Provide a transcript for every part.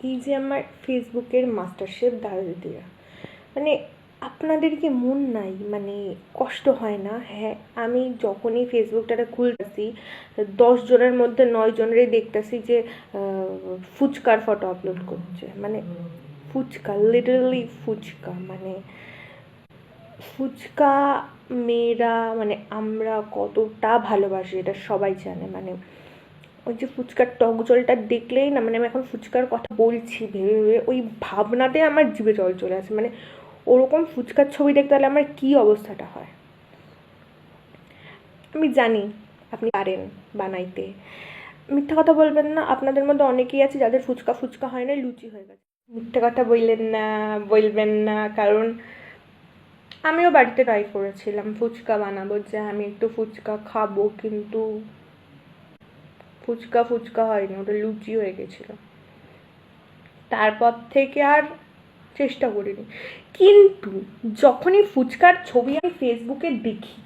এই যে আমার ফেসবুকের মাস্টার শেফ দাদা দিদিরা মানে আপনাদের কি মন নাই? মানে কষ্ট হয় না? হ্যাঁ আমি যখনই ফেসবুকটাতে খুলতেছি, দশ জনের মধ্যে নয় জনেরই দেখতেছি যে ফুচকার ফটো আপলোড করছে। মানে ফুচকা লিটারালি ফুচকা মানে ফুচকা মেয়েরা মানে আমরা কতটা ভালোবাসি, এটা সবাই জানে। মানে ওই যে ফুচকার টক জলটা দেখলেই না মানে আমি এখন ফুচকার কথা বলছি, ভেবে ভেবে ওই ভাবনাতে আমার জিভে জল চলে আসে। মানে ওরকম ফুচকার ছবি দেখতে হলে আমার কী অবস্থাটা হয়? আমি জানি আপনি পারেন বানাইতে। মিথ্যা কথা বলবেন না, আপনাদের মধ্যে অনেকেই আছে যাদের ফুচকা ফুচকা হয় না, লুচি হয়ে গেছে। মিথ্যা কথা বললেন না, বলবেন না, কারণ আমিও বাড়িতে ট্রাই করেছিলাম ফুচকা বানাবো, যে আমি একটু ফুচকা খাব, কিন্তু ফুচকা ফুচকা হয়নি, ওটা লুচি হয়ে গেছিল। তারপর থেকে আর চেষ্টা করিনি। কিন্তু যখনই ফুচকার ছবি আমি ফেসবুকে দেখি,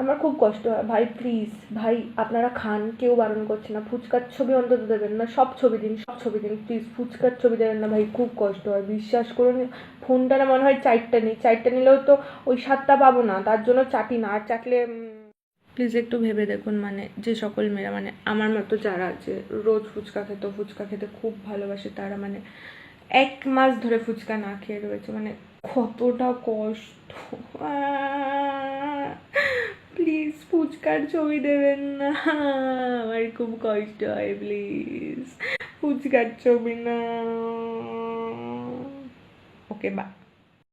আমার খুব কষ্ট হয়। ভাই প্লিজ ভাই, আপনারা খান, কেউ বারণ করছে না। ফুচকার ছবি অন্তত দেবেন না, সব ছবি দিন, সব ছবি দিন। প্লিজ ফুচকার ছবি দেবেন না, ভাই, খুব কষ্ট হয়। বিশ্বাস করুন, ফোনটা না মনে হয় চারটা নিই। চারটা নিলেও তো ওই সাতটা পাবো না, তার জন্য চাটি না। আর চাটলে প্লিজ একটু ভেবে দেখুন মানে যে সকল মেয়েরা মানে আমার মতো যারা আছে, রোজ ফুচকা খেত, ফুচকা খেতে খুব ভালোবাসে, তারা মানে এক মাস ধরে ফুচকা না খেয়ে রয়েছে মানে কতটা কষ্ট। প্লিজ ফুচকার ছবি দেবেন না, আমার খুব কষ্ট হয় প্লিজ ফুচকার ছবি না। ওকে বা